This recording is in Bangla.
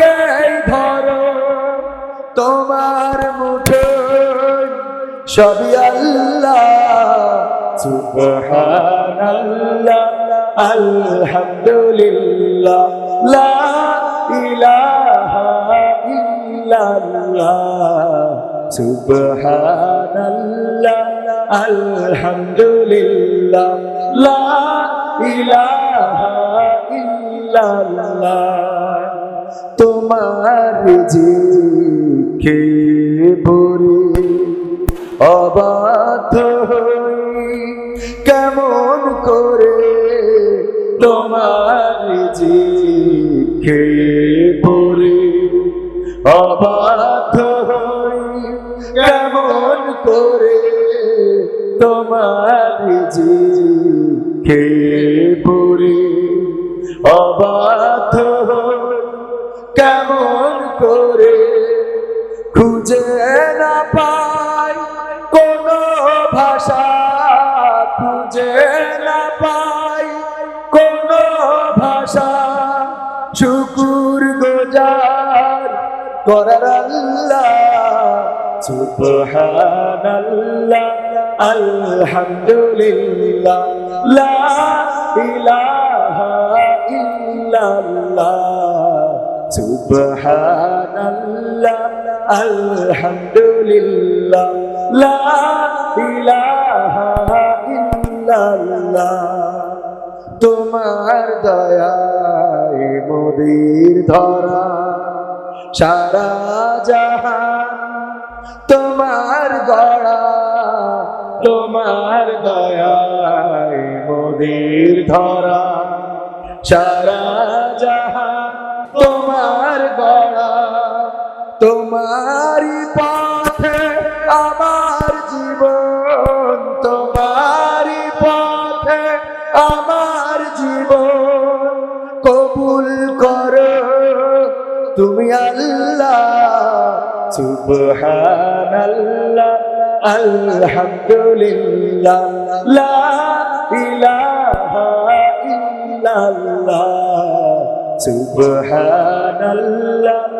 তাকে ধরো তোমার মুঠো সবই আল্লাহ। আলহামদুলিল্লাহ সুবহানাল্লাহ আলহামদুলিল্লাহ লা ইলাহা ইল্লাল্লাহ। তোমার জিকে বরে অবাধ হই। কেমন করে তোমার জিকে বরে অবাধ হই। কেমন করে তোমার জিকে বরে অবাধ খুঁজে না পাই, কোন ভাষা খুঁজে না পাই, কোন ভাষা। শুকুর গোজার করার আল্লাহ আলহামদুলিল্লাহ ইলাহা ইল্লাল্লাহ। সুবহানাল্লাহ, আলহামদুলিল্লাহ, লা ইলাহা ইল্লাল্লাহ। তোমার দয়ায় মোদের ধরা সারা জাহান। তোমার গড়া, তোমার দয়ায় মোদের ধরা সারা তোমারই পথে আমার জীবন তোমারি পথে আমার জীবন। কবুল করো তুমি আল্লাহ, সুবহানাল্লাহ, আলহামদুলিল্লাহ, লা ইলাহা ইল্লাল্লাহ, সুবহানাল্লাহ।